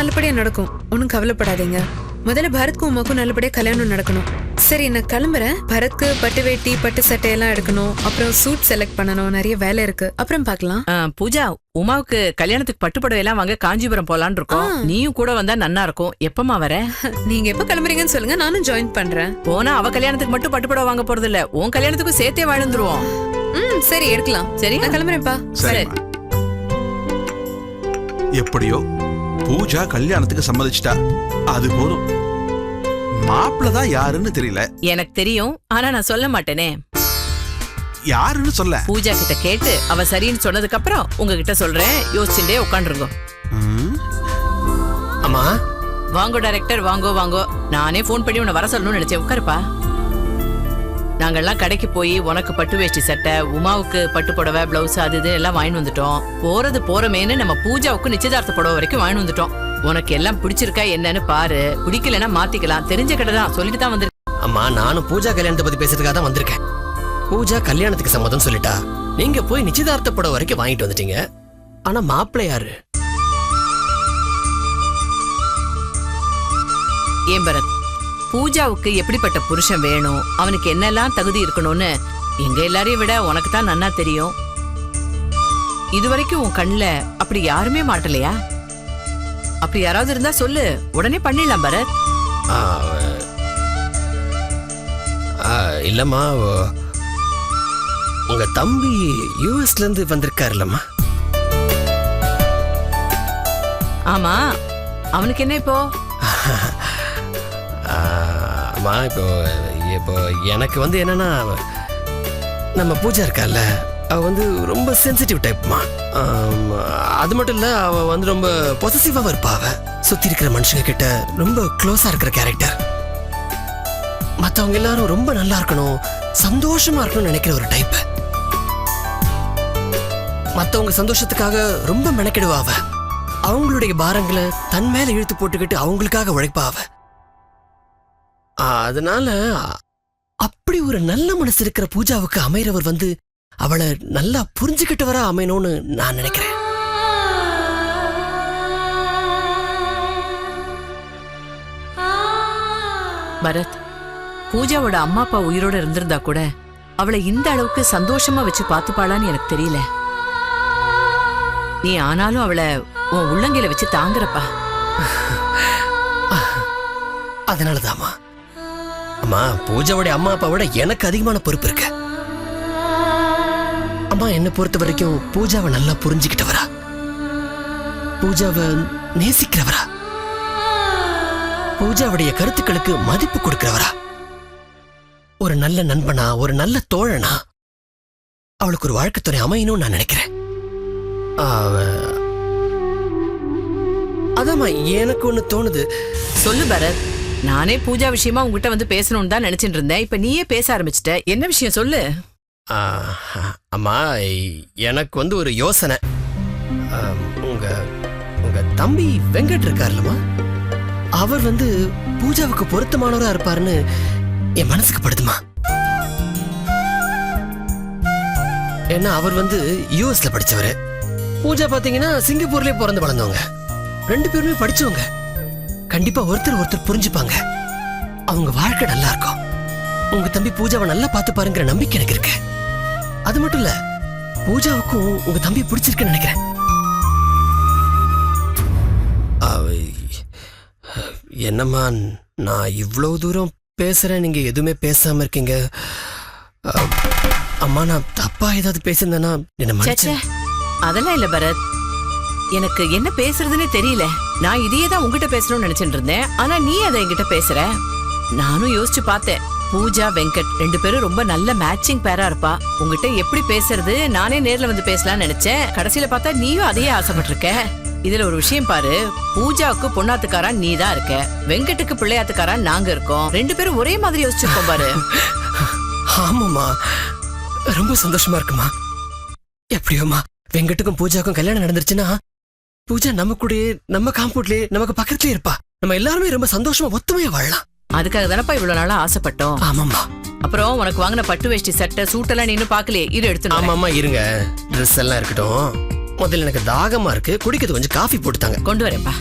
ஒண்ணும் நல்லபடியா நடக்கும். ஒன்னும் கவலைப்படாதீங்க. முதல்ல பரத்க்கும் உமாக்கும் நல்லபடியா கல்யாணம் நடக்கணும். சரி நான் கிளம்புறேன். பரத்க்கு பட்டு வேட்டி பட்டு சட்டை எல்லாம் எடுக்கணும். அப்புறம் சூட் செலக்ட் பண்ணணும். நிறைய வேலை இருக்கு. அப்புறம் பார்க்கலாம். ஆ, பூஜா உமாவுக்கு கல்யாணத்துக்கு பட்டுப்புடவை எல்லாம் வாங்க காஞ்சிபுரம் போலான்னு இருக்கோம். நீயும் கூட வந்தா நன்னா இருக்கும். எப்பமா வர? நீங்க எப்ப கிளம்புறீங்கன்னு சொல்லுங்க. நானும் ஜாயின் பண்றேன். போனா அவ கல்யாணத்துக்கு மட்டும் பட்டுப்புடவை வாங்க போறது இல்ல. உன் கல்யாணத்துக்கும் சேர்த்தே வாழ்ந்துருவோம். ம் சரி எடுக்கலாம். சரி நான் கிளம்புறேன்ப்பா. சரிம்மா. எப்படியோ பூஜா கல்யாணத்துக்கு சம்மதிச்சிட்டா. அது போதும். மாப்பிள்ள தான் யாருன்னு தெரியல. எனக்கு தெரியும் ஆனா நான் சொல்ல மாட்டேனே. யாருன்னு சொல்ல? பூஜா கிட்ட கேட்டு அவ சரின்னு சொன்னதுக்கு அப்புறம் உங்ககிட்ட சொல்றேன். யோசிச்சுட்டே உட்காந்துருங்க. அம்மா? வாங்கோ டைரக்டர் வாங்கோ வாங்கோ. நானே ஃபோன் பண்ணி உன்னை வர சொல்லணும்னு நினைச்சேன். உட்காருப்பா. நாங்கெல்லாம் கடைக்கு போய் உனக்கு பட்டு வேஷ்டி சட்டை உமாவுக்கு பட்டு புடவை பிளவுஸ் அது இது எல்லாம் வாங்கிட்டு வந்துட்டோம். போறது போறமேன்னு நம்ம பூஜாவுக்கு நிச்சயதார்த்த புடவை வரைக்கும் வாங்கிட்டு வந்துட்டோம். உனக்கு எல்லாம் பிடிச்சிருக்கா என்னன்னு பாரு. பிடிக்கலன்னா மாத்திக்கலாம். தெரிஞ்ச கடை தான். சொல்லிட்டு தான் வந்திருக்கேன். அம்மா நானும் பூஜா கல்யாணத்தை பத்தி பேசுறதுக்காக தான் வந்திருக்கேன். பூஜா கல்யாணத்துக்கு சம்மதம் சொல்லிட்டா. நீங்க போய் நிச்சயதார்த்த படம் வரைக்கும் வாங்கிட்டு வந்துட்டீங்க. ஆனா மாப்பிள்ளை யாரு? ஏன் பரத் பூஜாவுக்கு எப்படிப்பட்ட புருஷன் வேணும்? அவனுக்கு என்னெல்லாம் தகுதி இருக்கணும்னு எங்க எல்லாரையும் விட உனக்கு தான் நன்னா தெரியும். இதுவரைக்கும் உன் கண்ணுல அப்படி யாருமே மாட்டலையா? அப்படி யாராவது இருந்தா சொல்லு. உடனே பண்ணிடலாம் பரத். இல்லம்மா உங்க தம்பி யூஎஸ்ல இருந்து வந்திருக்காருல்லம்மா. ஆமா. அவனுக்கு என்ன இப்போ? அம்மா இப்போ இப்போ எனக்கு வந்து என்னன்னா நம்ம பூஜா இருக்கால அவ வந்து ரொம்ப சென்சிட்டிவ் டைப்மா அது மட்டும் இல்ல அவ வந்து ரொம்ப பொசசிவாக இருப்பா அவ. சுத்தி இருக்கிற மனுஷங்க கிட்ட ரொம்ப க்ளோஸா இருக்கிற கேரக்டர் மத்தவங்க எல்லாரும் ரொம்ப நல்லா இருக்கணும் சந்தோஷமா இருக்கணும்னு நினைக்கிற ஒரு டைப் மத்தவங்க சந்தோஷத்துக்காக ரொம்ப மெனக்கிடுவா அவ. அவங்களுடைய பாரங்களை தன் மேல இழுத்து போட்டுக்கிட்டு அவங்களுக்காக உழைப்பா அவ. அதனால அப்படி ஒரு நல்ல மனசு இருக்கிற பூஜாவுக்கு அமைறவர் வந்து அவளை நல்லா புரிஞ்சுக்கிட்டவரா அமையணும்னு நான் நினைக்கிறேன். பரத் பூஜாவோட அம்மா அப்பா உயிரோட இருந்திருந்தா கூட அவளை இந்த அளவுக்கு சந்தோஷமா வச்சு பாத்துப்பாளான்னு எனக்கு தெரியல. நீ ஆனாலும் அவளை உன் உள்ளங்கையில வச்சு தாங்குறப்பா. அதனாலதாம்மா. அம்மா பூஜாவுடைய அம்மா அப்பாவோட எனக்கு அதிகமான பொறுப்பு இருக்கு. அம்மா என்னை பொறுத்த வரைக்கும் பூஜாவை நல்லா புரிஞ்சுக்கிட்டவரா? பூஜாவை நேசிக்கிறவரா? பூஜாவுடைய கருத்துக்களுக்கு மதிப்பு கொடுக்கிறவரா? ஒரு நல்ல நண்பனா ஒரு நல்ல தோழனா? அவளுக்கு ஒரு வாழ்க்கை துணை அமையணும்னு நான் நினைக்கிறேன். அதாம்மா எனக்கு ஒண்ணு தோணுது. சொல்லு பரத். நானே பூஜா விஷயமா உங்ககிட்ட வந்து பேசணும்னு தான் நினைச்சிட்டு இருந்தேன். இப்ப நீயே பேச ஆரம்பிச்சிட்ட. என்ன விஷயம் சொல்லு? அம்மா எனக்கு வந்து ஒரு யோசனை. உங்க உங்க தம்பி வெங்கட் இருக்காருல்லம்மா அவர் வந்து பூஜாவுக்கு பொருத்தமானவரா இருப்பாருன்னு என் மனசுக்கு படுதுமா? ஏன்னா அவர் வந்து யூஎஸ்ல படிச்சவர். பூஜா பாத்தீங்கன்னா சிங்கப்பூர்லயே பிறந்து வளர்ந்தவங்க. ரெண்டு பேருமே படிச்சவங்க. கண்டிப்பா ஒருத்தர் ஒருத்தர் புரிஞ்சுப்பாங்க. அவங்க வாழ்க்கை நல்லா இருக்கும் உங்க தம்பி பூஜாவை நல்லா பார்த்து பாருங்கிற நம்பிக்கை எனக்கு இருக்கு. அது மட்டும் இல்ல பூஜாவுக்கும் உங்க தம்பி பிடிச்சிருக்குன்னு நினைக்கிறேன். என்னம்மா நான் இவ்வளவு தூரம் பேசுறேன் நீங்க எதுவுமே பேசாம இருக்கீங்க. அம்மா நான் தப்பா ஏதாவது பேசியிருந்தேன்னா என்ன அதெல்லாம் இல்ல பரத். எனக்கு என்ன பேசுறதுன்னே தெரியல. நான் இதையே தான் உங்ககிட்ட பேசணும்னு நினைச்சிட்டு இருந்தேன். ஆனா நீ அதை என்கிட்ட பேசுற? நானும் யோசிச்சு பார்த்தேன். பூஜா வெங்கட் ரெண்டு பேரும் ரொம்ப நல்ல மேட்சிங் பேரா இருப்பா. உங்ககிட்ட எப்படி பேசுறது? நானே நேர்ல வந்து பேசலாம்னு நினைச்சேன். கடைசியில பார்த்தா நீயும் அதையே ஆசைப்பட்டிருக்க. இதுல ஒரு விஷயம் பாரு. பூஜாவுக்கு பொண்ணாத்துக்காரா நீ தான் இருக்க. வெங்கட்டுக்கு பிள்ளையாத்துக்காரா நாங்க இருக்கோம். ரெண்டு பேரும் ஒரே மாதிரி யோசிச்சிருக்கோம் பாரு. ஆமாமா ரொம்ப சந்தோஷமா இருக்குமா? எப்படியோமா வெங்கட்டுக்கும் பூஜாக்கும் கல்யாணம் நடந்துருச்சுன்னா பூஜா நம்ம கூடயே நம்ம காம்பவுண்ட்லயே நமக்கு பக்கத்துலயே இருப்பா. நம்ம எல்லாருமே ரொம்ப சந்தோஷமா ஒத்துமையா வாழலாம். அதுக்காக தானப்பா இவ்வளவு நாளா ஆசைப்பட்டோம். ஆமாம்மா. அப்புறம் உனக்கு வாங்கின பட்டு வேஷ்டி சட்டை சூட்டெல்லாம் நீ இன்னும் பாக்கலையே இரு எடுத்து ஆமாம்மா இருங்க. ட்ரெஸ் எல்லாம் இருக்கட்டும். முதல்ல எனக்கு தாகமா இருக்கு. குடிக்கிறது கொஞ்சம் காஃபி போட்டுத்தாங்க. கொண்டு வரேன்ப்பா.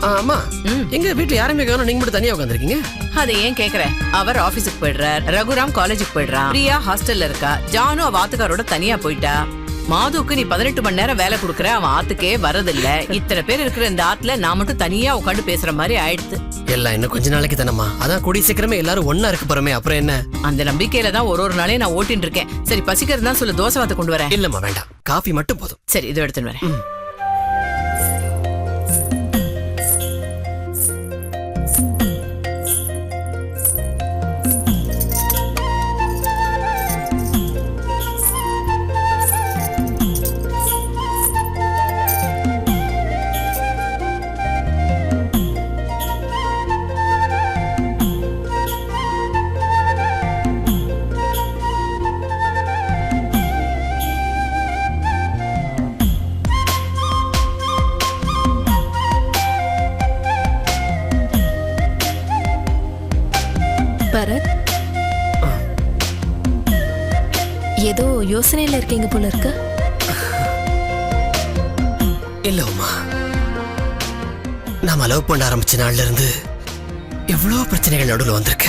ஆமா ம். எங்க வீட்டுல யாருமே காணும் நீங்க மட்டும் தனியா உட்காந்துருக்கீங்க அதை ஏன் கேக்குற அவர் ஆபீஸுக்கு போயிடுறார். ரகுராம் காலேஜுக்கு போயிடுறான். பிரியா ஹாஸ்டல்ல இருக்கா? ஜானு அவ ஆத்துக்காரோட தனியா போயிட்டா? மாதுவுக்கு நீ பதினெட்டு மணி நேரம் வேலை கொடுக்குற அவன் ஆத்துக்கே வரதில்ல இத்தனை பேர் இருக்கிற இந்த ஆத்துல நான் மட்டும் தனியா உட்காந்து பேசுற மாதிரி ஆயிடுது எல்லாம் இன்னும் கொஞ்ச நாளைக்கு தானம்மா. அதான் கூடிய சீக்கிரமே எல்லாரும் ஒண்ணா இருக்க போறோமே அப்புறம் என்ன? அந்த நம்பிக்கையில தான் ஒரு ஒரு நாளையும் நான் ஓட்டின்னு இருக்கேன். சரி பசிக்கிறது தான் சொல்லு தோசை வாத்து கொண்டு வரேன். இல்லம்மா வேண்டாம். காஃபி மட்டும் போதும். சரி இதோ எடுத்துன்னு வரேன். இருக்கீங்க போல இருக்கு. இல்ல உமா. நாம லவ் பண்ண ஆரம்பிச்ச நாள்ல இருந்து எவ்வளவு பிரச்சனைகள் நடுவில் வந்திருக்கு.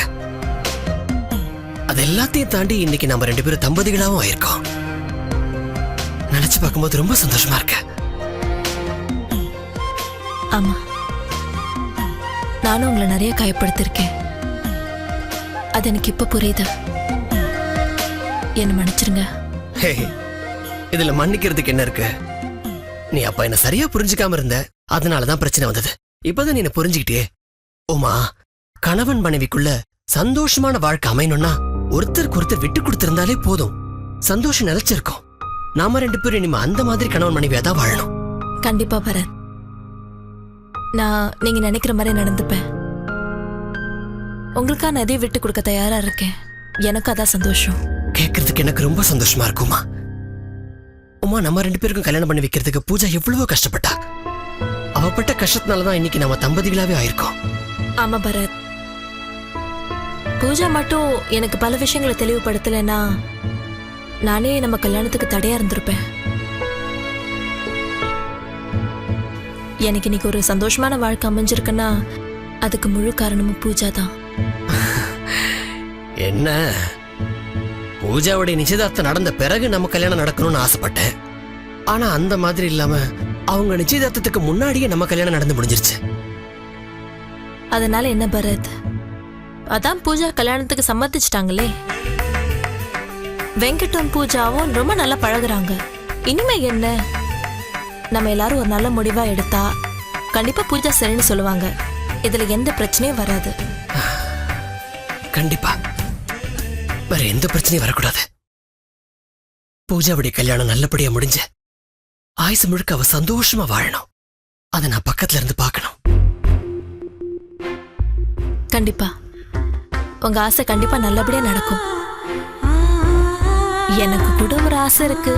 அது எல்லாத்தையும் தாண்டி இன்னைக்கு நம்ம ரெண்டு பேரும் தம்பதிகளாவும் ஆயிருக்கோம். நினைச்சு பார்க்கும்போது ரொம்ப சந்தோஷமா இருக்கு. ஆமா. நானும் உங்களை நிறைய காயப்படுத்திருக்கேன். அது எனக்கு இப்ப புரியுது. என்ன மன்னிச்சிருங்க. ஹே, இதுல மன்னிக்கிறதுக்கு என்ன இருக்கு? நீ அப்ப என்ன சரியா புரிஞ்சுக்காம இருந்த? அதனாலதான் பிரச்சனை வந்தது. இப்பதான் நீ என்ன புரிஞ்சுக்கிட்டியே. உமா கணவன் மனைவிக்குள்ள சந்தோஷமான வாழ்க்கை அமையணும்னா ஒருத்தருக்கு ஒருத்தர் விட்டு கொடுத்திருந்தாலே போதும். சந்தோஷம் நிலைச்சிருக்கும். நாம ரெண்டு பேரும் இனிமே அந்த மாதிரி கணவன் மனைவியா தான் வாழணும். கண்டிப்பா பரத். நான் நீங்க நினைக்கிற மாதிரி நடந்துப்பேன். உங்களுக்கா நான் எதையும் விட்டு கொடுக்க தயாரா இருக்கேன். எனக்கு அதான் சந்தோஷம். கேட்கறதுக்கு எனக்கு ரொம்ப சந்தோஷமா இருக்குமா? உமா நம்ம ரெண்டு பேருக்கும் கல்யாணம் பண்ணி வைக்கிறதுக்கு பூஜா எவ்வளவோ கஷ்டப்பட்டா? அவப்பட்ட கஷ்டத்தினாலதான் இன்னைக்கு நம்ம தம்பதிகளாவே ஆயிருக்கோம். ஆமா பரத். பூஜா மட்டும் எனக்கு பல விஷயங்களை தெளிவுபடுத்தலைன்னா நானே நம்ம கல்யாணத்துக்கு தடையா இருந்திருப்பேன். எனக்கு இன்னைக்கு ஒரு சந்தோஷமான வாழ்க்கை அமைஞ்சிருக்குன்னா அதுக்கு முழு காரணமும் பூஜா தான் என்ன? பூஜாவுடைய நிச்சயதார்த்தம் நடந்த பிறகு நம்ம கல்யாணம் நடக்கணும்னு ஆசைப்பட்டேன். ஆனா அந்த மாதிரி இல்லாம அவங்க நிச்சயதார்த்தத்துக்கு முன்னாடியே நம்ம கல்யாணம் நடந்து முடிஞ்சிருச்சு. அதனால என்ன பரத்? அதான் பூஜா கல்யாணத்துக்கு சம்மதிச்சிட்டாங்களே. வெங்கட்டும் பூஜாவும் ரொம்ப நல்லா பழகுறாங்க. இனிமே என்ன? நம்ம எல்லாரும் ஒரு நல்ல முடிவா எடுத்தா கண்டிப்பா பூஜா சரின்னு சொல்லுவாங்க. இதுல எந்த பிரச்சனையும் வராது. கண்டிப்பா. வேற எந்த பிரச்சனையும் வரக்கூடாது. பூஜாவுடைய கல்யாணம் நல்லபடியா முடிஞ்சு ஆயுசு முழுக்க அவ சந்தோஷமா வாழணும். அதை நான் பக்கத்துல இருந்து பார்க்கணும். கண்டிப்பா. உங்க ஆசை கண்டிப்பா நல்லபடியா நடக்கும். எனக்கு கூட ஒரு ஆசை இருக்கு.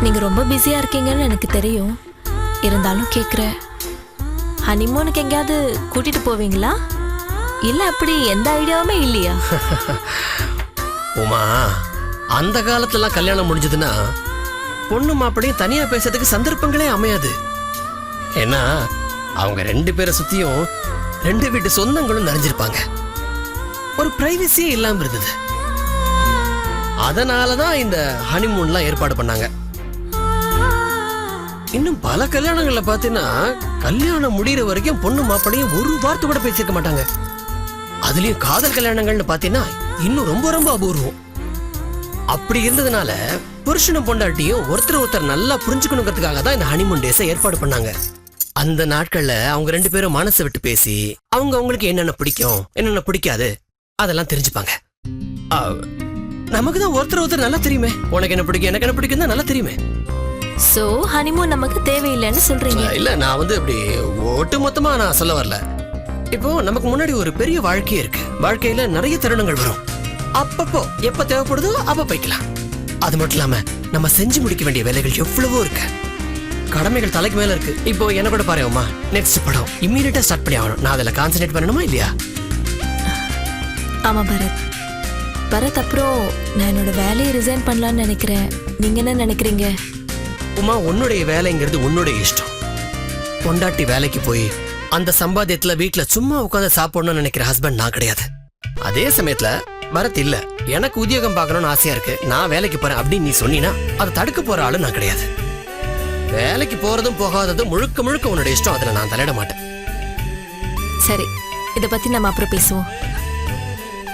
நீங்க ரொம்ப பிஸியா இருக்கீங்கன்னு எனக்கு தெரியும். இருந்தாலும் கேக்குற ஹனிமூனுக்கு எங்கேயாவது கூட்டிட்டு போவீங்களா? இல்ல அப்படி எந்த ஐடியாவுமே இல்லையா? உமா அந்த காலத்துலாம் கல்யாணம் முடிஞ்சதுன்னா பொண்ணு மாப்பிளையும் தனியா பேசுறதுக்கு சந்தர்ப்பங்களே அமையாது. ஏன்னா அவங்க ரெண்டு பேரை சுத்தியும் ரெண்டு வீட்டு சொந்தங்களும் நிறைஞ்சிருப்பாங்க. ஒரு பிரைவசியே இல்லாம இருந்தது. அதனாலதான் இந்த ஹனிமூன்லாம் ஏற்பாடு பண்ணாங்க. இன்னும் பல கல்யாணங்களில் பார்த்தீங்கன்னா கல்யாணம் முடிகிற வரைக்கும் பொண்ணு மாப்பிளையும் ஒரு வார்த்தை கூட பேசியிருக்க மாட்டாங்க. அதுலயும் காதல் கல்யாணங்கள்னு பாத்தீங்கன்னா இன்னும் ரொம்ப ரொம்ப அபூர்வம். அப்படி இருந்ததுனால புருஷனும் பொண்டாட்டியும் ஒருத்தர் ஒருத்தர் நல்லா புரிஞ்சுக்கணுங்கிறதுக்காக தான் இந்த ஹனிமூன் டேஸை ஏற்பாடு பண்ணாங்க. அந்த நாட்கள்ல அவங்க ரெண்டு பேரும் மனசை விட்டு பேசி அவங்க அவங்களுக்கு என்னென்ன பிடிக்கும் என்னென்ன பிடிக்காது அதெல்லாம் தெரிஞ்சுப்பாங்க. நமக்கு தான் ஒருத்தர் ஒருத்தர் நல்லா தெரியுமே. உனக்கு என்ன பிடிக்கும் எனக்கு என்ன பிடிக்கும் தான் நல்லா தெரியுமே. சோ ஹனிமூன் நமக்கு தேவையில்லைன்னு சொல்றீங்க. இல்ல நான் வந்து அப்படி ஒட்டு மொத்தமா நான் சொல்ல வரல. இப்போ நமக்கு முன்னாடி ஒரு பெரிய வாழ்க்கையே இருக்கு. வாழ்க்கையில நிறைய தருணங்கள் வரும். அப்பப்போ எப்ப தேவைப்படுதோ அப்ப போய்க்கலாம். அது மட்டும் இல்லாம நம்ம செஞ்சு முடிக்க வேண்டிய வேலைகள் எவ்வளவோ இருக்கு. கடமைகள் தலைக்கு மேல இருக்கு. இப்போ என்ன கூட பாரு அம்மா நெக்ஸ்ட் படம் இம்மீடியட்டா ஸ்டார்ட் பண்ணி ஆகணும். நான் அதுல கான்சென்ட்ரேட் பண்ணணுமா இல்லையா? ஆமா பரத். பரத் அப்புறம் நான் என்னோட வேலையை ரிசைன் பண்ணலாம்னு நினைக்கிறேன். நீங்க என்ன நினைக்கிறீங்க? உமா உன்னுடைய வேலைங்கிறது உன்னுடைய இஷ்டம். பொண்டாட்டி வேலைக்கு போய் அந்த சம்பாத்தியத்துல வீட்ல சும்மா உட்காந்து சாப்பிடணும்னு நினைக்கிற ஹஸ்பண்ட் நான் கிடையாது. அதே சமயத்துல பரத் இல்ல. எனக்கு உத்தியோகம் பார்க்கணும்னு ஆசையா இருக்கு. நான் வேலைக்கு போறேன் அப்படின்னு நீ சொன்னீன்னா அதை தடுக்க போற ஆளு நான் கிடையாது. வேலைக்கு போறதும் போகாததும் முழுக்க முழுக்க உன்னுடைய இஷ்டம். அதுல நான் தலையிட மாட்டேன். சரி இதை பத்தி நம்ம அப்புறம் பேசுவோம்.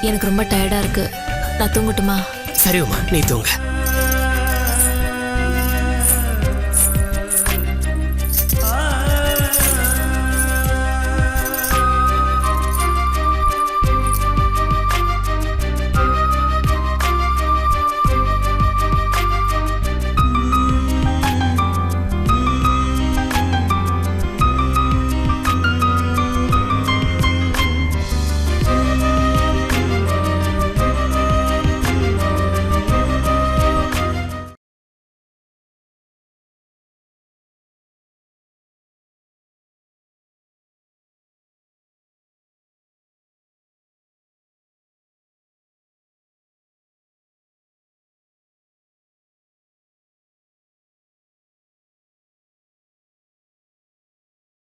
எனக்கு ரொம்ப டயர்டா இருக்கு. நான் தூங்கட்டுமா? சரி உமா நீ தூங்க.